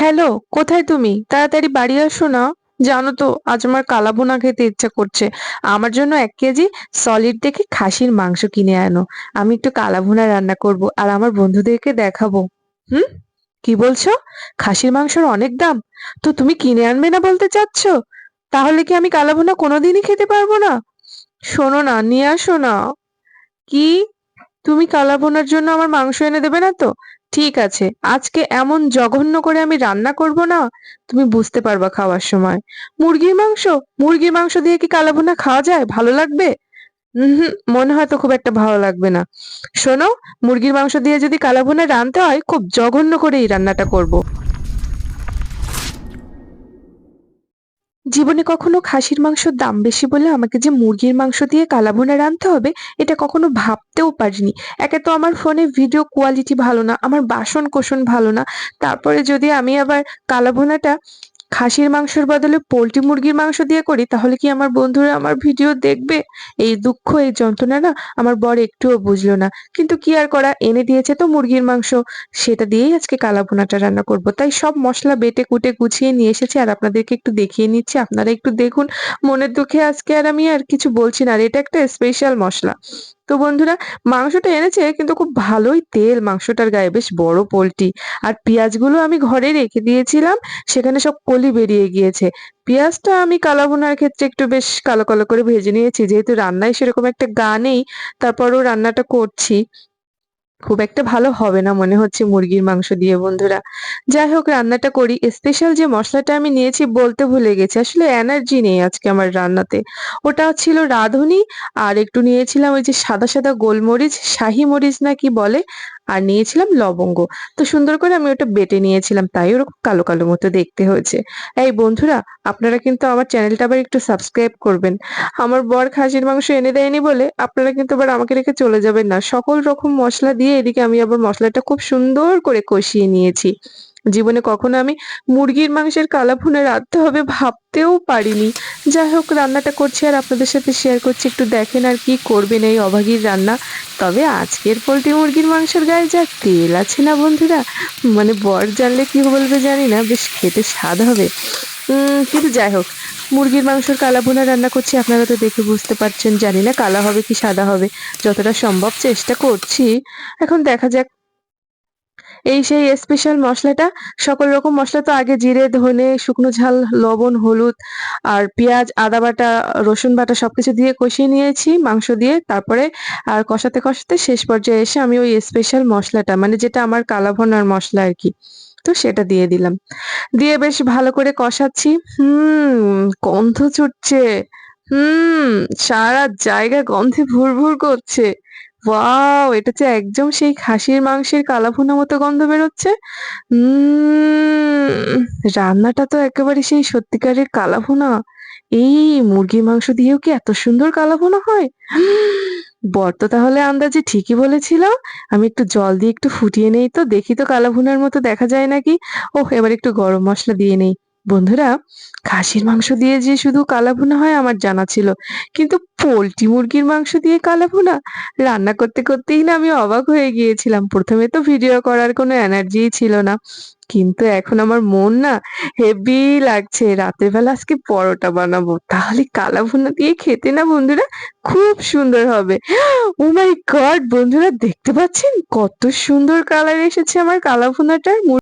Hello, কোথায় তুমি? তাড়াতাড়ি বাড়ি আসো না। জানো তো, আজ আমার কালা ভুনা খেতে ইচ্ছা করছে। আমার জন্য এক কেজি সলিড দেখে খাসির মাংস কিনে আনো। আমি একটু কালা ভুনা রান্না করব আর আমার বন্ধুদেরকে দেখাবো। হুম? কি বলছো? খাসির মাংসের অনেক দাম? তো তুমি কিনে আনবে না বলতে চাচ্ছ? তাহলে কি আমি কালা ভুনা কোনোদিনই খেতে পারব না? শোনো না, নিয়ে আসো না। কি? তুমি কালা ভুনার জন্য আমার মাংস এনে দেবে না তো? ঠিক আছে, আজকে এমন জঘন্য করে আমি রান্না করব না? তুমি বুঝতে পারবা খাওয়ার সময়। মুরগির মাংস? মুরগির মাংস দিয়ে কি কালাভুনা খাওয়া যায়? ভালো লাগবে? হুম মনে হয় তো খুব একটা ভালো লাগবে না। শোনো, মুরগির মাংস দিয়ে যদি কালাভুনা রাঁধতে হয়, খুব জঘন্য করেই রান্নাটা করব। জীবনে কখনো খাসির মাংসর দাম বেশি বলে আমাকে যে মুরগির মাংস দিয়ে কালাভুনা রাঁধতে হবে, এটা কখনো ভাবতেও পারিনি। একে তো আমার ফোনে ভিডিও কোয়ালিটি ভালো না, আমার বাসন কোষণ ভালো না। তারপরে যদি আমি আবার কালাভুনাটা খাসির মাংসের বদলে পোল্ট্রি মুরগির মাংস দিয়ে করি, তাহলে কি আমার বন্ধুরা আমার ভিডিও দেখবে? এই দুঃখ, এই যন্ত্রণা না আমার বর একটুও বুঝলো না। কিন্তু কি আর করা? এনে দিয়েছে তো মুরগির মাংস। সেটা দিয়েই আজকে কালা ভুনাটা রান্না করব। তাই সব মশলা বেটে কুটে গুছিয়ে নিয়ে এসেছি আর আপনাদেরকে একটু দেখিয়ে নিচ্ছি। আপনারা একটু দেখুন। মনের দুঃখে আজকে আর আমি আর কিছু বলছি না। আর এটা একটা স্পেশাল মশলা। তো বন্ধুরা, মাংসটা এনেছে কিন্তু খুব ভালোই তেল। মাংসটার গায়ে বেশ বড় পোলট্রি। আর পেঁয়াজগুলো আমি ঘরে রেখে দিয়েছিলাম, সেখানে সব কলি বেরিয়ে গিয়েছে। পেঁয়াজটা আমি কালা ভুনার ক্ষেত্রে একটু বেশ কালো কালো করে ভেজে নিয়েছি। যেহেতু রান্নায় সেরকম একটা গা নেই, তারপরও রান্নাটা করছি। খুব একটা ভালো হবে না মনে হচ্ছে মুরগির মাংস দিয়ে, বন্ধুরা। যাই হোক, রান্নাটা করি। স্পেশাল যে মশলাটা আমি নিয়েছি বলতে ভুলে গেছি। আসলে এনার্জি নেই আজকে আমার রান্নাতে। ওটা ছিল রাঁধুনি আর একটু নিয়েছিলাম ওই যে সাদা সাদা গোলমরিচ, শাহি মরিচ না কি বলে? আর নিয়েছিলাম লবঙ্গ। তো সুন্দর করে আমি ওটা বেটে নিয়েছিলাম, তাই ওরকম কালো কালো মতো দেখতে হয়েছে। এই বন্ধুরা, আপনারা কিন্তু আমার চ্যানেলটা আবার একটু সাবস্ক্রাইব করবেন। আমার বর খাসির মাংস এনে দেয়নি বলে আপনারা কিন্তু আবার আমাকে রেখে চলে যাবেন না। সকল রকম মশলা দিয়ে এদিকে আমি আবার মশলাটা খুব সুন্দর করে কষিয়ে নিয়েছি। জীবনে কখনো আমি মুরগির মাংসের কালা ভুনা রাঁধতে হবে ভাবতেও পারিনি। যাই হোক রান্নাটা করছি আর আপনাদের সাথে শেয়ার করছি। একটু দেখেন আর কি করবেন এই অভাগীর রান্না। তবে আজকের পোলট্রি মুরগির মাংসের গায়ে যা তেল আছে না বন্ধুরা মানে বর জানলে কি বলবে জানি না, বেশ খেতে স্বাদ হবে। কিন্তু যাই হোক মুরগির মাংসের কালা ভুনা রান্না করছি, আপনারা তো দেখে বুঝতে পারছেন, জানি না কালা হবে কি সাদা হবে, যতটা সম্ভব চেষ্টা করছি। এখন দেখা যাক এই সেই স্পেশাল মশলাটা, সকল রকম মশলা তো আগে জিরে, ধনে, শুকনো ঝাল, লবণ, হলুদ আর পেঁয়াজ, আদা বাটা, রসুন বাটা সবকিছু দিয়ে কষিয়ে নিয়েছি, মাংস দিয়ে। তারপরে আর কষাতে কষাতে শেষ পর্যায়ে এসে আমি ওই স্পেশাল মশলাটা মানে যেটা আমার কালা ভুনার মশলা আর কি, তো সেটা দিয়ে দিলাম। দিয়ে বেশ ভালো করে কষাচ্ছি। হুম, গন্ধ ছুটছে। হুম, সারা জায়গা গন্ধে ভুর ভুর করছে। ওয়াও, এটা যে একদম সেই খাসির মাংসের কালাভুনা মতো গন্ধ বেরোচ্ছে? রান্নাটা তো একেবারে সেই সত্যিকারের কালাভুনা। এই মুরগির মাংস দিয়েও কি এত সুন্দর কালাভুনা হয়? বর তো তাহলে আন্দাজে ঠিকই বলেছিল। আমি একটু জল দিয়ে একটু ফুটিয়ে নেই তো, দেখি তো কালাভুনার মতো দেখা যায় নাকি। ওহ, এবার একটু গরম মশলা দিয়ে নেই। বন্ধুরা, খাসির মাংস দিয়ে যে শুধু কালাভুনা হয় আমার জানা ছিল, কিন্তু পোল্ট্রি মুরগির মাংস দিয়ে কালাভুনা রান্না করতে করতেই না আমি অবাক হয়ে গিয়েছিলাম। প্রথমে তো ভিডিও করার কোনো এনার্জিই ছিল না, কিন্তু এখন আমার মন না হেভি লাগছে। রাতের বেলা আজকে পরোটা বানাবো, তাহলে কালা ভুনা দিয়ে খেতে না বন্ধুরা খুব সুন্দর হবে। ও মাই গড বন্ধুরা দেখতে পাচ্ছেন? কত সুন্দর কালার এসেছে আমার কালা ভুনাটার